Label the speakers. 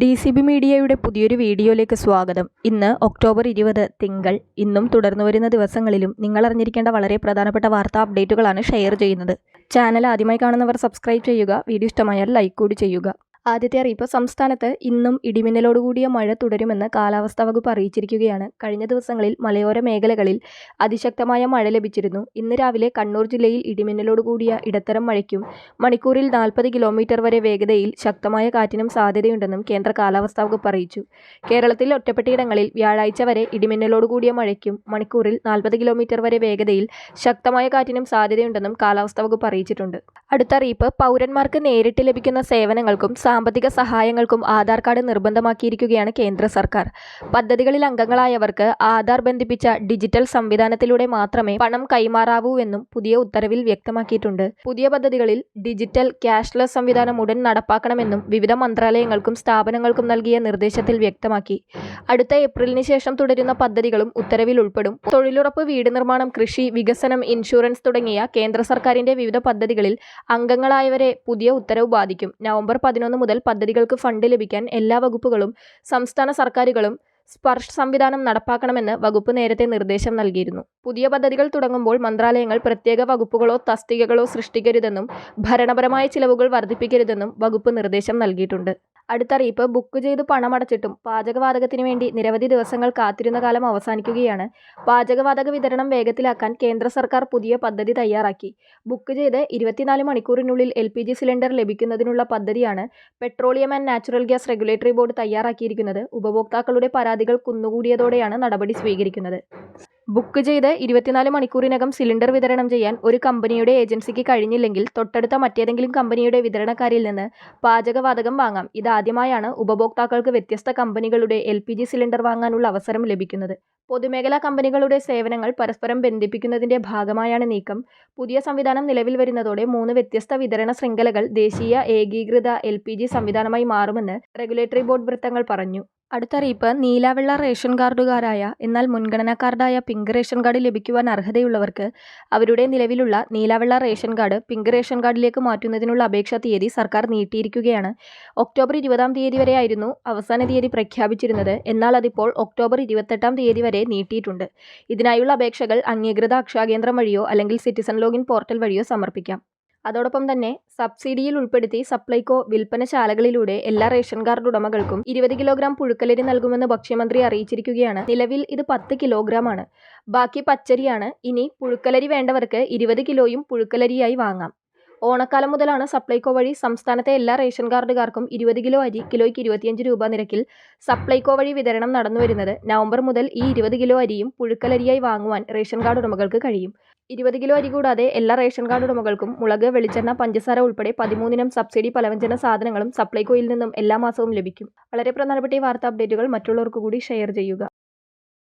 Speaker 1: D C B മീഡിയയുടെ പുതിയൊരു വീഡിയോയിലേക്ക് സ്വാഗതം ഇന്ന് ഒക്ടോബർ ഇരുപത് തിങ്കൾ ഇന്നും തുടർന്നു വരുന്ന ദിവസങ്ങളിലും നിങ്ങൾ അറിഞ്ഞിരിക്കേണ്ട വളരെ പ്രധാനപ്പെട്ട വാർത്താ അപ്ഡേറ്റുകളാണ് ഷെയർ ചെയ്യുന്നത് ചാനൽ ആദ്യമായി കാണുന്നവർ സബ്സ്ക്രൈബ് ചെയ്യുക വീഡിയോ ഇഷ്ടമായാൽ ലൈക്ക് കൂടി ചെയ്യുക ആദ്യത്തെ അറിയിപ്പ് സംസ്ഥാനത്ത് ഇന്നും ഇടിമിന്നലോടുകൂടിയ മഴ തുടരുമെന്ന് കാലാവസ്ഥാ വകുപ്പ് അറിയിച്ചിരിക്കുകയാണ് കഴിഞ്ഞ ദിവസങ്ങളിൽ മലയോര മേഖലകളിൽ അതിശക്തമായ മഴ ലഭിച്ചിരുന്നു ഇന്ന് രാവിലെ കണ്ണൂർ ജില്ലയിൽ ഇടിമിന്നലോടുകൂടിയ ഇടത്തരം മഴയ്ക്കും മണിക്കൂറിൽ നാൽപ്പത് കിലോമീറ്റർ വരെ വേഗതയിൽ ശക്തമായ കാറ്റിനും സാധ്യതയുണ്ടെന്നും കേന്ദ്ര കാലാവസ്ഥാ വകുപ്പ് അറിയിച്ചു കേരളത്തിൽ ഒറ്റപ്പെട്ടയിടങ്ങളിൽ വ്യാഴാഴ്ച വരെ ഇടിമിന്നലോടുകൂടിയ മഴയ്ക്കും മണിക്കൂറിൽ നാൽപ്പത് കിലോമീറ്റർ വരെ വേഗതയിൽ ശക്തമായ കാറ്റിനും സാധ്യതയുണ്ടെന്നും കാലാവസ്ഥാ വകുപ്പ് അറിയിച്ചിട്ടുണ്ട് അടുത്ത അറിയിപ്പ് പൗരന്മാർക്ക് നേരിട്ട് ലഭിക്കുന്ന സേവനങ്ങൾക്കും സാമ്പത്തിക സഹായങ്ങൾക്കും ആധാർ കാർഡ് നിർബന്ധമാക്കിയിരിക്കുകയാണ് കേന്ദ്ര സർക്കാർ പദ്ധതികളിൽ അംഗങ്ങളായവർക്ക് ആധാർ ബന്ധിപ്പിച്ച ഡിജിറ്റൽ സംവിധാനത്തിലൂടെ മാത്രമേ പണം കൈമാറാവൂവെന്നും പുതിയ ഉത്തരവിൽ വ്യക്തമാക്കിയിട്ടുണ്ട് പുതിയ പദ്ധതികളിൽ ഡിജിറ്റൽ ക്യാഷ്ലെസ് സംവിധാനം ഉടൻ നടപ്പാക്കണമെന്നും വിവിധ മന്ത്രാലയങ്ങൾക്കും സ്ഥാപനങ്ങൾക്കും നൽകിയ നിർദ്ദേശത്തിൽ വ്യക്തമാക്കി അടുത്ത ഏപ്രിലിന് ശേഷം തുടരുന്ന പദ്ധതികളും ഉത്തരവിൽ ഉൾപ്പെടും തൊഴിലുറപ്പ് വീട് നിർമ്മാണം കൃഷി വികസനം ഇൻഷുറൻസ് തുടങ്ങിയ കേന്ദ്ര സർക്കാരിന്റെ വിവിധ പദ്ധതികളിൽ അംഗങ്ങളായവരെ പുതിയ ഉത്തരവ് ബാധിക്കും നവംബർ പതിനൊന്ന് മുതൽ പദ്ധതികൾക്ക് ഫണ്ട് ലഭിക്കാൻ എല്ലാ വകുപ്പുകളും സംസ്ഥാന സർക്കാരുകളും സ്പർശ സംവിധാനം നടപ്പാക്കണമെന്ന് വകുപ്പ് നേരത്തെ നിർദ്ദേശം നൽകിയിരുന്നു പുതിയ പദ്ധതികൾ തുടങ്ങുമ്പോൾ മന്ത്രാലയങ്ങൾ പ്രത്യേക വകുപ്പുകളോ തസ്തികകളോ സൃഷ്ടിക്കരുതെന്നും ഭരണപരമായ ചിലവുകൾ വർദ്ധിപ്പിക്കരുതെന്നും വകുപ്പ് നിർദ്ദേശം നൽകിയിട്ടുണ്ട് അടുത്തറിയിപ്പ് ബുക്ക് ചെയ്ത് പണമടച്ചിട്ടും പാചകവാതകത്തിന് വേണ്ടി നിരവധി ദിവസങ്ങൾ കാത്തിരുന്ന കാലം അവസാനിക്കുകയാണ് പാചകവാതക വിതരണം വേഗത്തിലാക്കാൻ കേന്ദ്ര സർക്കാർ പുതിയ പദ്ധതി തയ്യാറാക്കി ബുക്ക് ചെയ്ത് ഇരുപത്തിനാല് മണിക്കൂറിനുള്ളിൽ എൽ പി ജി സിലിണ്ടർ ലഭിക്കുന്നതിനുള്ള പദ്ധതിയാണ് petroleum and natural gas regulatory board തയ്യാറാക്കിയിരിക്കുന്നത് ഉപഭോക്താക്കളുടെ പരാതികൾ കുന്നുകൂടിയതോടെയാണ് നടപടി സ്വീകരിക്കുന്നത് ബുക്ക് ചെയ്ത് ഇരുപത്തിനാല് മണിക്കൂറിനകം സിലിണ്ടർ വിതരണം ചെയ്യാൻ ഒരു കമ്പനിയുടെ ഏജൻസിക്ക് കഴിഞ്ഞില്ലെങ്കിൽ തൊട്ടടുത്ത മറ്റേതെങ്കിലും കമ്പനിയുടെ വിതരണക്കാരിൽ നിന്ന് പാചകവാതകം വാങ്ങാം ഇതാദ്യമായാണ് ഉപഭോക്താക്കൾക്ക് വ്യത്യസ്ത കമ്പനികളുടെ എൽ സിലിണ്ടർ വാങ്ങാനുള്ള അവസരം ലഭിക്കുന്നത് പൊതുമേഖലാ കമ്പനികളുടെ സേവനങ്ങൾ പരസ്പരം ബന്ധിപ്പിക്കുന്നതിന്റെ ഭാഗമായാണ് നീക്കം പുതിയ സംവിധാനം നിലവിൽ വരുന്നതോടെ മൂന്ന് വ്യത്യസ്ത വിതരണ ശൃംഖലകൾ ദേശീയ ഏകീകൃത എൽ പി ജി സംവിധാനമായി മാറുമെന്ന് റെഗുലേറ്ററി ബോർഡ് വൃത്തങ്ങൾ പറഞ്ഞു അടുത്തറിയിപ്പ് നീലാവെള്ള റേഷൻ കാർഡുകാരായ എന്നാൽ മുൻഗണനാക്കാർഡായ പിങ്ക് റേഷൻ കാർഡ് ലഭിക്കുവാൻ അർഹതയുള്ളവർക്ക് അവരുടെ നിലവിലുള്ള നീലാവെള്ള റേഷൻ കാർഡ് പിങ്ക് റേഷൻ കാർഡിലേക്ക് മാറ്റുന്നതിനുള്ള അപേക്ഷാ തീയതി സർക്കാർ നീട്ടിയിരിക്കുകയാണ് ഒക്ടോബർ ഇരുപതാം തീയതി വരെയായിരുന്നു അവസാന തീയതി പ്രഖ്യാപിച്ചിരുന്നത് എന്നാൽ അതിപ്പോൾ ഒക്ടോബർ ഇരുപത്തെട്ടാം തീയതി വരെ നീട്ടിയിട്ടുണ്ട് ഇതിനായുള്ള അപേക്ഷകൾ അംഗീകൃത അക്ഷയകേന്ദ്രം വഴിയോ അല്ലെങ്കിൽ സിറ്റിസൺ ലോഗിൻ പോർട്ടൽ വഴിയോ സമർപ്പിക്കാം അതോടൊപ്പം തന്നെ സബ്സിഡിയിൽ ഉൾപ്പെടുത്തി സപ്ലൈകോ വിൽപ്പനശാലകളിലൂടെ എല്ലാ റേഷൻ കാർഡ് ഉടമകൾക്കും ഇരുപത് കിലോഗ്രാം പുഴുക്കലരി നൽകുമെന്ന് ഭക്ഷ്യമന്ത്രി അറിയിച്ചിരിക്കുകയാണ് നിലവിൽ ഇത് പത്ത് കിലോഗ്രാം ആണ് ബാക്കി പച്ചരിയാണ് ഇനി പുഴുക്കലരി വേണ്ടവർക്ക് ഇരുപത് കിലോയും പുഴുക്കലരിയായി വാങ്ങാം ഓണക്കാലം മുതലാണ് സപ്ലൈകോ വഴി സംസ്ഥാനത്തെ എല്ലാ റേഷൻ കാർഡുകാർക്കും ഇരുപത് കിലോ അരി കിലോയ്ക്ക് ഇരുപത്തിയഞ്ച് രൂപ നിരക്കിൽ സപ്ലൈകോ വഴി വിതരണം നടന്നുവരുന്നത് നവംബർ മുതൽ ഈ ഇരുപത് കിലോ അരിയും പുഴുക്കലരിയായി വാങ്ങുവാൻ റേഷൻ കാർഡ് ഉടമകൾക്ക് കഴിയും ഇരുപത് കിലോ അരി കൂടാതെ എല്ലാ റേഷൻ കാർഡ് ഉടമകൾക്കും മുളക് വെളിച്ചെണ്ണ പഞ്ചസാര ഉൾപ്പെടെ പതിമൂന്നിനം സബ്സിഡി പലവ്യഞ്ജന സാധനങ്ങളും സപ്ലൈകോയിൽ നിന്നും എല്ലാ മാസവും ലഭിക്കും വളരെ പ്രധാനപ്പെട്ട ഈ വാർത്താ അപ്ഡേറ്റുകൾ മറ്റുള്ളവർക്ക് കൂടി ഷെയർ ചെയ്യുക